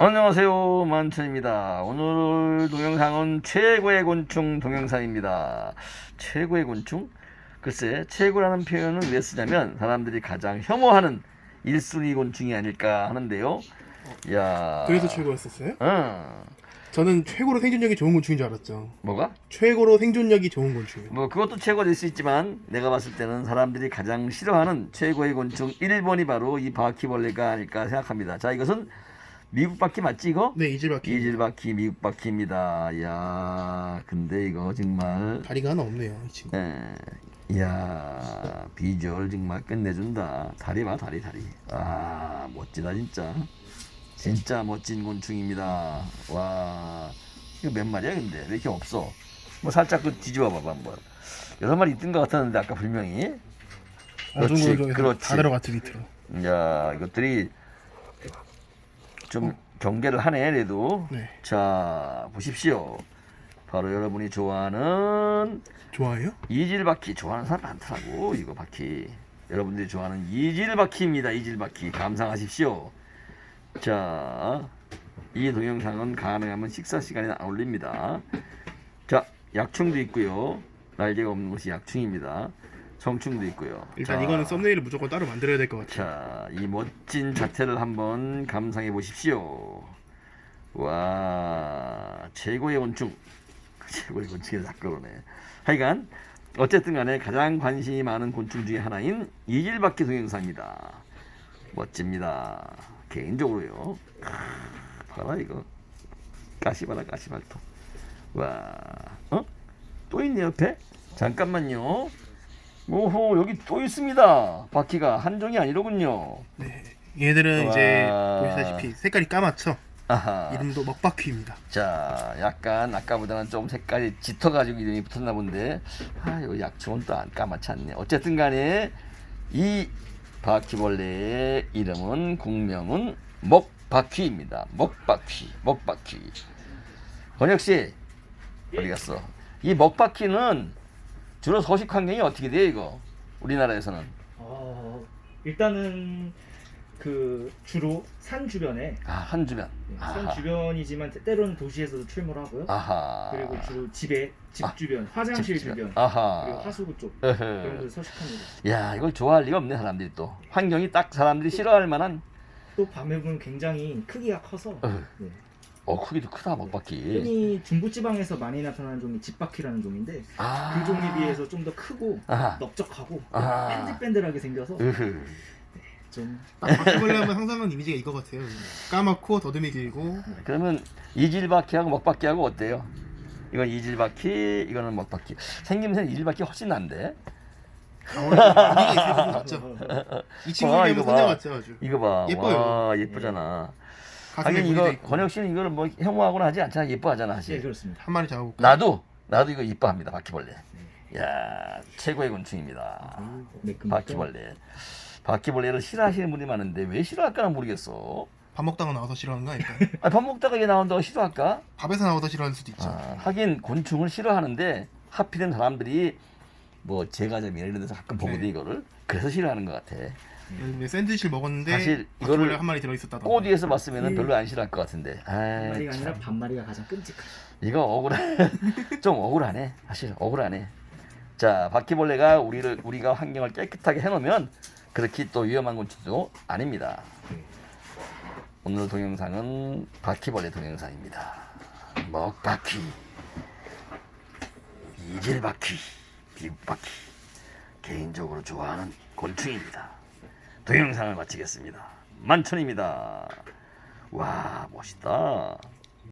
안녕하세요 만천입니다 오늘 동영상은 최고의 곤충 동영상입니다 최고의 곤충? 글쎄 최고라는 표현을 왜 쓰냐면 사람들이 가장 혐오하는 1순위 곤충이 아닐까 하는데요 야 그래서 최고였었어요? 어 저는 최고로 생존력이 좋은 곤충인 줄 알았죠. 뭐가? 최고로 생존력이 좋은 곤충이요. 뭐 그것도 최고일 수 있지만 내가 봤을 때는 사람들이 가장 싫어하는 최고의 곤충 1번이 바로 이 바퀴벌레가 아닐까 생각합니다 자 이것은 미국 바퀴 맞지 이거? 네, 이질 바퀴. 이질 바퀴 미국 바퀴입니다. 야, 근데 이거 정말 다리가 하나 없네요, 이 친구. 에, 야 비주얼 정말 끝내준다. 다리 봐 다리 다리. 아 멋지다 진짜. 진짜 멋진 곤충입니다. 와 이거 몇 마리야 근데 왜 이렇게 없어? 뭐 살짝 그 뒤집어 봐봐 한번. 여섯 마리 있던 것 같았는데 아까 분명히. 그렇지, 그렇지. 다 들어갔죠 밑으로. 야 이것들이 좀 경계를 하네 그래도. 네. 자 보십시오. 바로 여러분이 좋아하는 좋아해요? 이질 바퀴 좋아하는 사람 많더라고 이거 바퀴. 여러분들이 좋아하는 이질 바퀴입니다. 이질 바퀴 감상하십시오. 자, 이 동영상은 가능하면 식사 시간에 안 올립니다. 자, 약충도 있고요. 날개가 없는 것이 약충입니다. 성충도 있고요. 일단 자, 이거는 썸네일을 무조건 따로 만들어야 될 것 같아요. 자, 이 멋진 자태를 한번 감상해 보십시오. 와, 최고의 곤충. 최고의 곤충이 그러네. 하여간, 어쨌든 간에 가장 관심이 많은 곤충 중에 하나인 이질바퀴 동영상입니다. 멋집니다. 개인적으로요. 크, 봐라, 이거. 가시바라, 가시발톱. 와, 어? 또 있네, 옆에? 잠깐만요. 오호, 여기 또 있습니다. 바퀴가 한 종이 아니로군요. 네. 얘들은 이제 와. 보시다시피 색깔이 까맣죠. 아하. 이름도 먹바퀴입니다. 자, 약간 아까보다는 좀 색깔이 짙어가지고 이름이 붙었나 본데, 아, 요 약초는 또 안 까맣지 않네. 어쨌든 간에, 이 바퀴벌레의 이름은, 공명은 먹바퀴입니다. 먹바퀴, 먹바퀴. 권혁 씨, 어디 갔어? 이 먹바퀴는 주로 서식 환경이 어떻게 돼요, 이거? 우리나라에서는. 어, 일단은 그 주로 산 주변에 아, 한 주변. 네, 산 아하. 주변이지만 때로는 도시에서도 출몰을 하고요. 아하. 그리고 주로 집에 집 아, 주변, 화장실 집 주변. 주변. 그리고 하수구 쪽. 그런 데서 서식합니다. 야 이걸 좋아할 리가 없네 사람들이 또 환경이 딱 사람들이 싫어할 만한 또 밤에 보면 굉장히 크기가 커서 어, 네. 어 크기도 크다 먹바퀴 흔히 중부지방에서 많이 나타나는 종이 집바퀴라는 종인데 아. 그 종에 비해서 좀 더 크고 아하. 넓적하고 아하. 밴들밴들하게 생겨서 으흐. 좀딱 바퀴벌레 하면 상상하는 이미지가 이거 같아요. 까맣고 더듬이 길고 그러면 이질바퀴하고 먹바퀴하고 어때요? 이건 이질바퀴 이거는 먹바퀴 생김새는 이질바퀴 훨씬 난데 우리가 있을 때 낫죠. 이 친구 와, 를 이거 면 선녀 봐. 같죠 아주. 이거 봐 예뻐요. 와, 예쁘잖아 가슴에 하긴 이거 있고. 권혁 씨는 이거를 뭐 혐오하거나 하지 않잖아 예뻐하잖아 예 사실 그렇습니다. 한 마리 잡아볼까? 나도 나도 이거 이뻐합니다 바퀴벌레 야 최고의 곤충입니다 매끈 바퀴벌레. 바퀴벌레를 싫어하시는 분이 많은데 왜 싫어할까는 모르겠어. 밥 먹다가 나와서 싫어하는 거 아닐까? 아, 밥 먹다가 얘 나온다고 싫어할까? 밥에서 나와서 싫어하는 수도 있죠. 아, 하긴 곤충을 싫어하는데 하필은 사람들이 뭐 제과점이나 이런 데서 가끔 보거든 네. 이거를. 그래서 싫어하는 것 같아. 들면 샌드위치를 먹었는데 사실 바퀴벌레 이거를 한 마리 들어 있었다던가. 꼬디에서 봤으면 음. 별로 안 싫어할 것 같은데. 한 아, 마리가 아니라 참. 반마리가 가장 끔찍하죠. 이거 억울해. 좀 억울하네. 사실 억울하네. 자, 바퀴벌레가 우리를 우리가 환경을 깨끗하게 해 놓으면 그렇게 또 위험한 곤충도 아닙니다. 오늘 동영상은 바퀴벌레 동영상입니다. 먹바퀴, 이질바퀴, 비바퀴 개인적으로 좋아하는 곤충입니다. 동영상을 마치겠습니다. 만천입니다. 와 멋있다.